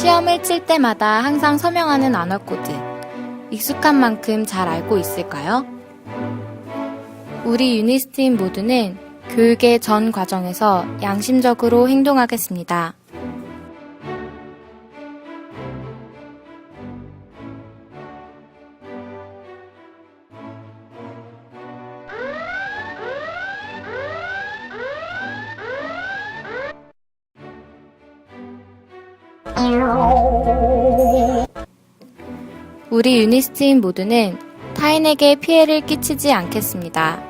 시험을 칠 때마다 항상 서명하는 언어 코드. 익숙한 만큼 잘 알고 있을까요? 우리 유니스트인 모두는 교육의 전 과정에서 양심적으로 행동하겠습니다. 우리 유니스트인 모두는 타인에게 피해를 끼치지 않겠습니다.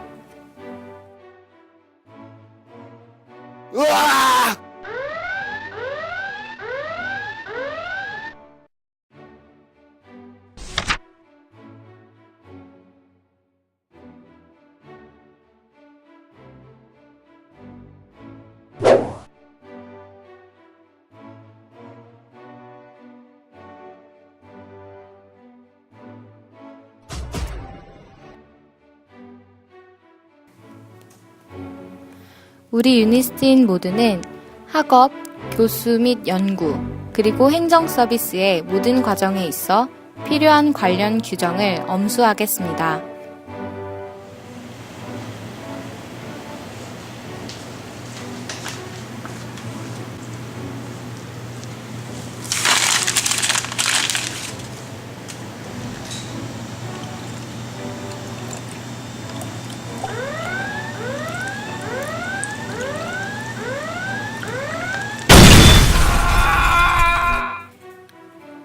으악! 우리 유니스트인 모두는 학업, 교수 및 연구, 그리고 행정 서비스의 모든 과정에 있어 필요한 관련 규정을 엄수하겠습니다.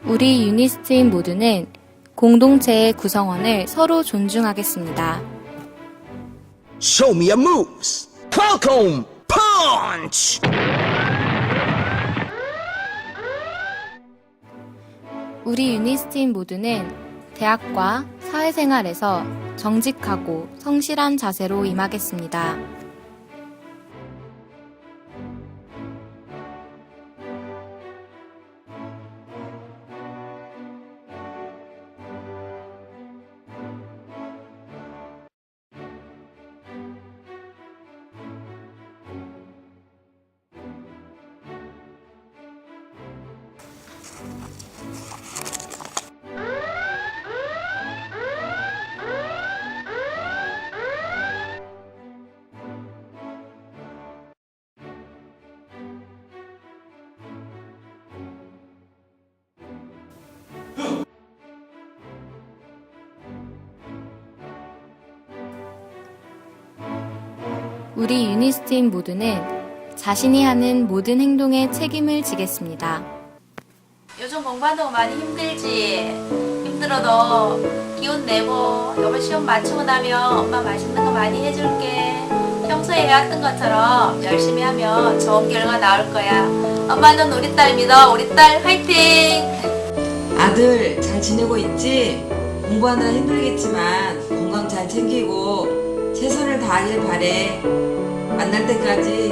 우리 유니스트인 모두는 공동체의 구성원을 서로 존중하겠습니다. Show me your moves. Falcon punch. 우리 유니스트인 모두는 대학과 사회생활에서 정직하고 성실한 자세로 임하겠습니다. 우리 유니스트인 모두는 자신이 하는 모든 행동에 책임을 지겠습니다. 요즘 공부한다고 많이 힘들지? 힘들어도 기운 내고 이번 시험 마치고 나면 엄마 맛있는 거 많이 해줄게. 평소에 해왔던 것처럼 열심히 하면 좋은 결과 나올 거야. 엄마는 우리 딸 믿어. 우리 딸 화이팅! 아들 잘 지내고 있지? 공부하느라 힘들겠지만 건강 잘 챙기고 최선을 다하길 바래. 만날 때까지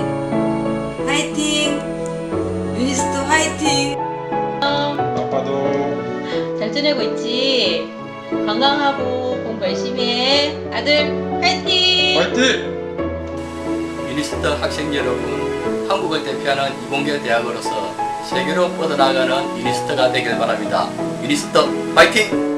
화이팅! 유니스트 화이팅! 아빠도 잘 지내고 있지? 건강하고 공부 열심히 해. 아들 화이팅! 화이팅! 유니스트 학생 여러분, 한국을 대표하는 이공계 대학으로서 세계로 뻗어나가는 유니스트가 되길 바랍니다. 유니스트 파이팅!